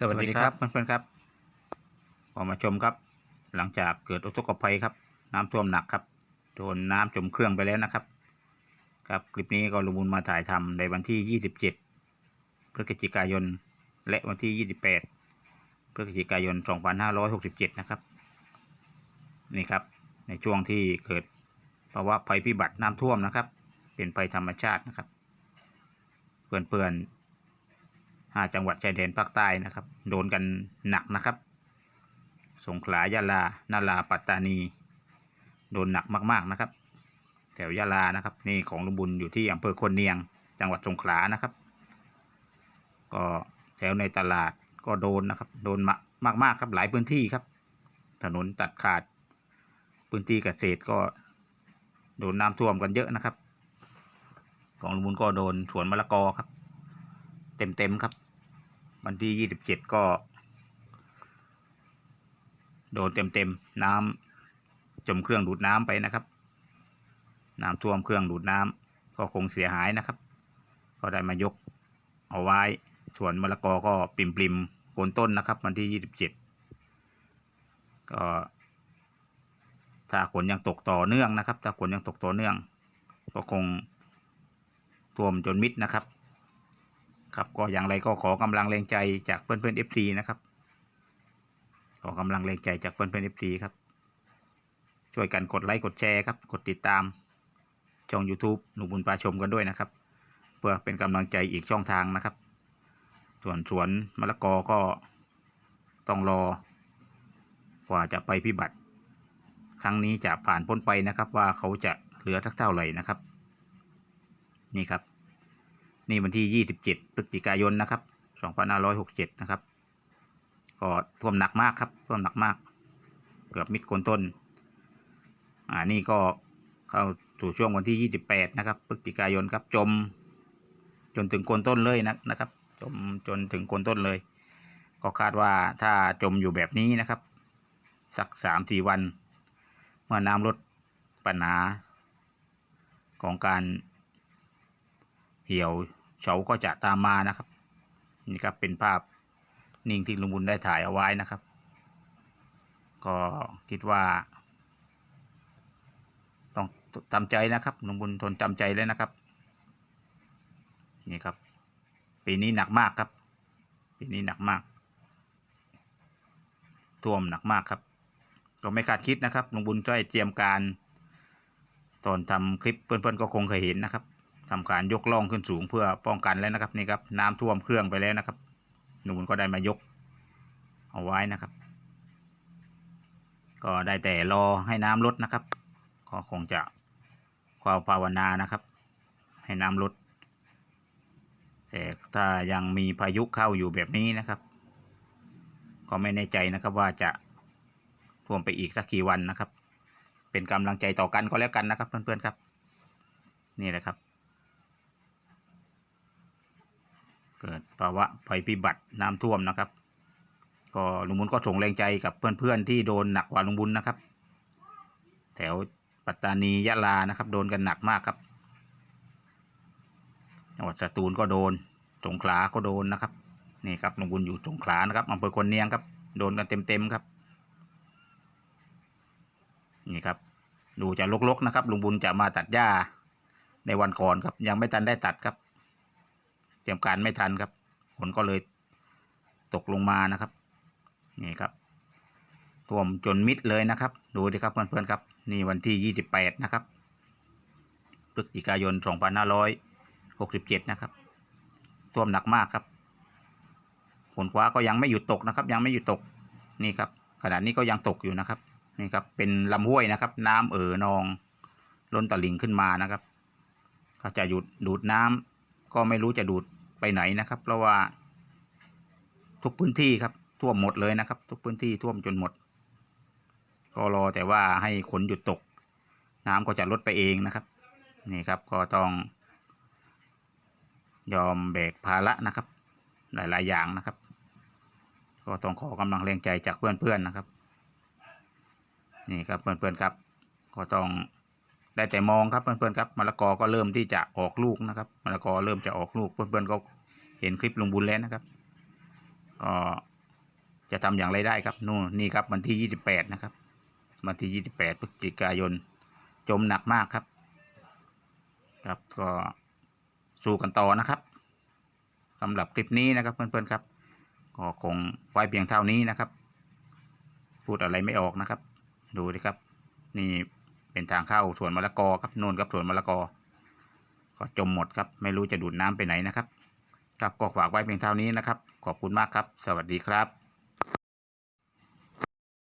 สวัสดีครับเพื่อนๆครับออมาชมครับ หลังจากเกิดอุทกภัยครับ น้ำท่วมหนักครับโดนน้ำจมเครื่องไปแล้วนะครับ ครับคลิปนี้ก็ลุงบุญมาถ่ายทำในวันที่ 27 พฤศจิกายน และวันที่ 28 พฤศจิกายน 2567 นะครับ นี่ครับ ในช่วงที่เกิดภาวะภัยพิบัติน้ำท่วมนะครับ เป็นภัยธรรมชาตินะครับเพื่อนๆ ห้าจังหวัดชายแดนภาคใต้นะครับ โดนกันหนักนะครับ สงขลายะลานาราปัตตานี โดนหนักมาก ๆนะครับ แถวยะลานะครับ นี่ของลุงบุญอยู่ที่อำเภอคนเนียง จังหวัดสงขลานะครับ ก็แถวในตลาดก็โดนนะครับ โดนมากมาก ๆ ครับหลายพื้นที่ครับ ถนนตัดขาด พื้นที่เกษตรก็โดนน้ำท่วมกันเยอะนะครับ ของลุงบุญก็โดนสวนมะละกอครับ เต็มๆครับ วันที่ยี่สิบเจ็ดก็ โดนเต็มๆน้ำจมเครื่องดูดน้ำไปนะครับน้ำท่วมเครื่องดูดน้ำก็คงเสียหายนะครับ ก็ได้มายกเอาไว้ส่วนมะละกอก็ปริมปริมโคนต้นนะครับ วันที่ยี่สิบเจ็ดก็ถ้าฝนยังตกต่อเนื่องนะครับ ถ้าฝนยังตกต่อเนื่อง ก็คงท่วมจนมิดนะครับ ครับก็อย่างไรก็ขอกำลังแรงใจจากเพื่อนเพื่อนเอฟซีนะครับ ขอกำลังแรงใจจากเพื่อนเพื่อนเอฟซีครับ ช่วยกันกดไลค์กดแชร์ครับ กดติดตามช่อง YouTube หนุบุญปลาชมกันด้วยนะครับ เพื่อเป็นกำลังใจอีกช่องทางนะครับ ส่วนสวนมะละกอก็ต้องรอกว่าจะไปพิบัติ ครั้งนี้จะผ่านพ้นไปนะครับ ว่าเขาจะเหลือสักเท่าไหร่นะครับ นี่ครับ นี่วันที่ 27พฤศจิกายนนะครับ2567 นะครับ ก็ท่วมหนักมากครับ ท่วมหนักมาก เกือบมิดโคนต้น อ่า นี่ก็เข้าสู่ช่วงวันที่ 28 นะครับพฤศจิกายนครับ จม จนถึงโคนต้นเลยนะนะครับ จมจนถึงโคนต้นเลย ก็คาดว่าถ้าจมอยู่แบบนี้นะครับ สักสามสี่วัน เมื่อน้ำลดปัญหาของการ เหี่ยวเฉาก็จะตามมานะครับ นี่ครับเป็นภาพนิ่งที่ลุงบุญได้ถ่ายเอาไว้นะครับ ก็คิดว่า ต้องทำใจนะครับลุงบุญทนจำใจเลยนะครับ นี่ครับ ปีนี้หนักมากครับ ปีนี้หนักมาก ท่วมหนักมากครับก็ไม่คาดคิดนะครับลุงบุญได้เตรียมการ ตอนทำคลิปเพื่อนๆก็คงเคยเห็นนะครับ ทำการยกล่องขึ้นสูงเพื่อป้องกันแล้วนะครับนี่ครับน้ำท่วมเครื่องไปแล้วนะครับหนูนก็ได้มายก เอาไว้นะครับ ก็ได้แต่รอให้น้ำลดนะครับ ก็คงจะความภาวนานะครับ ให้น้ำลด แต่ถ้ายังมีพายุเข้าอยู่แบบนี้นะครับ ก็ไม่แน่ใจนะครับว่าจะท่วมไปอีกสักกี่วันนะครับ เป็นกำลังใจต่อกันก็แล้วกันนะครับ เพื่อนๆครับ นี่แหละครับ เกิดภาวะภัยพิบัติน้ำท่วมนะครับ ก็ลุงบุญก็ส่งแรงใจกับเพื่อนๆที่โดนหนักกว่าลุงบุญนะครับ แถวปัตตานียะลานะครับ โดนกันหนักมากครับจังหวัดสตูลก็โดนสงขลาก็โดนนะครับนี่ครับลุงบุญอยู่สงขลานะครับอำเภอคนเนียงครับ โดนกันเต็มๆครับ นี่ครับ ดูจะลกๆนะครับลุงบุญจะมาตัดหญ้าในวันก่อนครับ ยังไม่ทันได้ตัดครับ เตรียมการไม่ทันครับฝนก็เลยตกลงมานะครับ นี่ครับท่วมจนมิดเลยนะครับ ดูดิครับเพื่อนๆครับ นี่วันที่ยี่สิบแปดนะครับพฤศจิกายนสองพันห้าร้อยหกสิบเจ็ดนะครับ ท่วมหนักมากครับฝนฟ้าก็ยังไม่หยุดตกนะครับ ยังไม่หยุดตกนี่ครับขณะนี้ก็ยังตกอยู่นะครับ นี่ครับ เป็นลำห้วยนะครับ น้ำเอ่อนองล้นตลิ่งขึ้นมานะครับ ก็จะหยุดดูดน้ำก็ไม่รู้จะดูด ไปไหนนะครับ เพราะว่า ทุกพื้นที่ครับท่วมหมดเลยนะครับ ทุกพื้นที่ท่วมจนหมด ก็รอแต่ว่าให้ฝนหยุดตก น้ำก็จะลดไปเองนะครับ นี่ครับก็ต้อง ยอมแบกภาระนะครับ หลาย ๆ อย่างนะครับ ก็ต้องขอกำลังแรงใจจากเพื่อนๆนะครับ นี่ครับเพื่อนๆครับ ก็ต้อง ได้แต่มองครับเพื่อนๆครับมะละกอก็เริ่มที่จะออกลูกนะครับมะละกอเริ่มจะออกลูกเพื่อนๆก็เห็นคลิปลุงบุญแล้วนะครับก็จะทำอย่างไรได้ครับนู่นนี่ครับวันที่ยี่สิบแปดนะครับวันที่ยี่สิบแปดพฤศจิกายนจมหนักมากครับ ครับก็สู้กันต่อนะครับสำหรับคลิปนี้นะครับเพื่อนๆครับก็คงไว้เพียงเท่านี้นะครับ พูดอะไรไม่ออกนะครับ ดูดิครับ นี่ เป็นทางเข้าสวนมะละกอครับนู่นครับสวนมะละกอ ก็จมหมดครับ ไม่รู้จะดูดน้ำไปไหนนะครับ ครับก็ฝากไว้เพียงเท่านี้นะครับ ขอบคุณมากครับ สวัสดีครับ